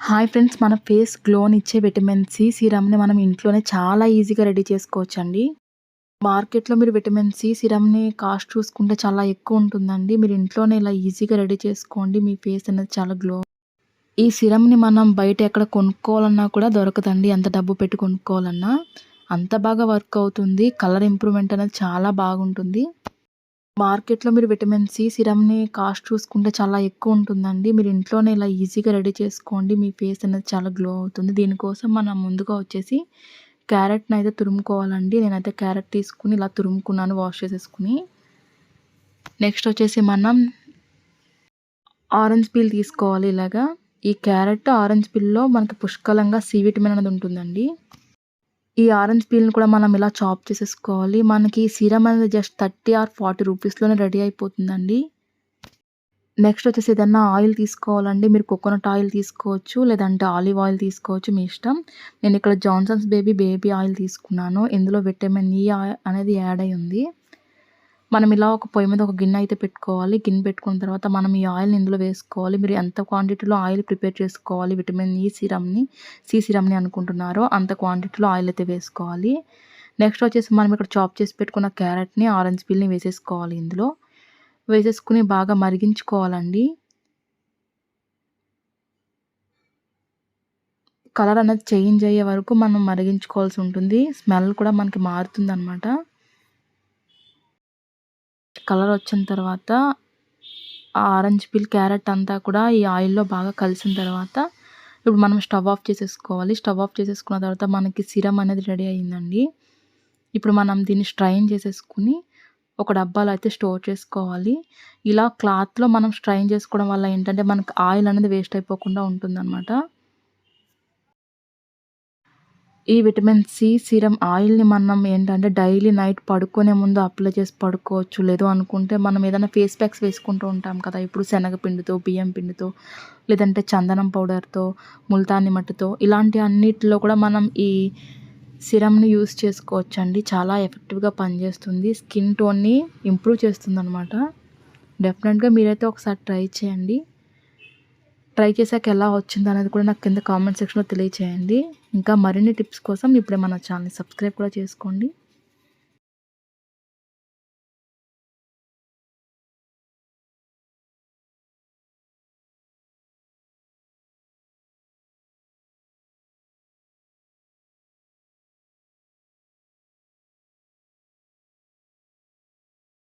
Hi friends మన face గ్లోని ఇచ్చే విటమిన్ సి సిరమ్ని మనం ఇంట్లోనే చాలా ఈజీగా రెడీ చేసుకోవచ్చండి. మార్కెట్లో మీరు విటమిన్ సి సిరమ్ని కాస్ట్ చూసుకుంటే చాలా ఎక్కువ ఉంటుందండి. మీరు ఇంట్లోనే ఇలా ఈజీగా రెడీ చేసుకోండి. మీ ఫేస్ అనేది చాలా గ్లో. ఈ సిరమ్ని మనం బయట ఎక్కడ కొనుక్కోవాలన్నా కూడా దొరకదండి. ఎంత డబ్బు పెట్టి కొనుక్కోవాలన్నా అంత బాగా వర్క్ అవుతుంది. కలర్ ఇంప్రూవ్మెంట్ అనేది చాలా బాగుంటుంది. మార్కెట్లో మీరు విటమిన్ సి సిరమ్ని కాస్ట్ చూసుకుంటే చాలా ఎక్కువ ఉంటుందండి. మీరు ఇంట్లోనే ఇలా ఈజీగా రెడీ చేసుకోండి. మీ ఫేస్ అనేది చాలా గ్లో అవుతుంది. దీనికోసం మనం ముందుగా వచ్చేసి క్యారెట్ని అయితే తురుముకోవాలండి. నేనైతే క్యారెట్ తీసుకుని ఇలా తురుముకున్నాను వాష్ చేసేసుకుని. నెక్స్ట్ వచ్చేసి మనం ఆరెంజ్ పీల్ తీసుకోవాలి ఇలాగా. ఈ క్యారెట్ ఆరెంజ్ పీల్లో మనకి పుష్కలంగా సి విటమిన్ అనేది ఉంటుందండి. ఈ ఆరెంజ్ పీల్ని కూడా మనం ఇలా చాప్ చేసేసుకోవాలి. మనకి సీరం అనేది జస్ట్ థర్టీ ఆర్ ఫార్టీ రూపీస్లోనే రెడీ అయిపోతుందండి. నెక్స్ట్ వచ్చేసి ఏదన్నా ఆయిల్ తీసుకోవాలండి. మీరు కోకోనట్ ఆయిల్ తీసుకోవచ్చు లేదంటే ఆలివ్ ఆయిల్ తీసుకోవచ్చు మీ ఇష్టం. నేను ఇక్కడ జాన్సన్స్ బేబీ బేబీ ఆయిల్ తీసుకున్నాను. ఇందులో విటమిన్ ఈ అనేది యాడ్ అయి ఉంది మనం ఇలా ఒక పొయ్యి మీద ఒక గిన్నె అయితే పెట్టుకోవాలి. గిన్నె పెట్టుకున్న తర్వాత మనం ఈ ఆయిల్ని ఇందులో వేసుకోవాలి. మీరు ఎంత క్వాంటిటీలో ఆయిల్ ప్రిపేర్ చేసుకోవాలి? విటమిన్ ఈ సిరమ్ని సి సిరమ్ని అనుకుంటున్నారో అంత క్వాంటిటీలో ఆయిల్ అయితే వేసుకోవాలి. నెక్స్ట్ వచ్చేసి మనం ఇక్కడ చాప్ చేసి పెట్టుకున్న క్యారెట్ని ఆరెంజ్ పీల్ని వేసేసుకోవాలి ఇందులో. వేసేసుకుని బాగా మరిగించుకోవాలండి. కలర్ అనేది చేంజ్ అయ్యే వరకు మనం మరిగించుకోవాల్సి ఉంటుంది. స్మెల్ కూడా మనకి మారుతుంది అనమాట కలర్ వచ్చిన తర్వాత ఆ ఆరెంజ్ పిల్ క్యారెట్ అంతా కూడా ఈ ఆయిల్లో బాగా కలిసిన తర్వాత ఇప్పుడు మనం స్టవ్ ఆఫ్ చేసేసుకోవాలి. స్టవ్ ఆఫ్ చేసేసుకున్న తర్వాత మనకి సిరం అనేది రెడీ అయ్యిందండి. ఇప్పుడు మనం దీన్ని స్ట్రైన్ చేసేసుకుని ఒక డబ్బాలో అయితే స్టోర్ చేసుకోవాలి. ఇలా క్లాత్లో మనం స్ట్రైన్ చేసుకోవడం వల్ల ఏంటంటే మనకి ఆయిల్ అనేది వేస్ట్ అయిపోకుండా ఉంటుందన్నమాట. ఈ విటమిన్ సి సీరం ఆయిల్ని మనం ఏంటంటే డైలీ నైట్ పడుకునే ముందు అప్లై చేసి పడుకోవచ్చు. లేదు అనుకుంటే మనం ఏదైనా ఫేస్ ప్యాక్స్ వేసుకుంటూ ఉంటాం కదా. ఇప్పుడు శనగపిండితో బియ్యం పిండితో లేదంటే చందనం పౌడర్తో ముల్తాని మట్టితో ఇలాంటి అన్నిటిలో కూడా మనం ఈ సిరమ్ని యూస్ చేసుకోవచ్చండి. చాలా ఎఫెక్టివ్గా పనిచేస్తుంది. స్కిన్ టోన్ని ఇంప్రూవ్ చేస్తుంది అనమాట డెఫినెట్గా మీరైతే ఒకసారి ట్రై చేయండి. ట్రై చేశాక ఎలా వచ్చింది అనేది కూడా నాకు కింద కామెంట్ సెక్షన్లో తెలియచేయండి. ఇంకా మరిన్ని టిప్స్ కోసం ఇప్పుడే మన ఛానల్ సబ్స్క్రైబ్ కూడా చేసుకోండి.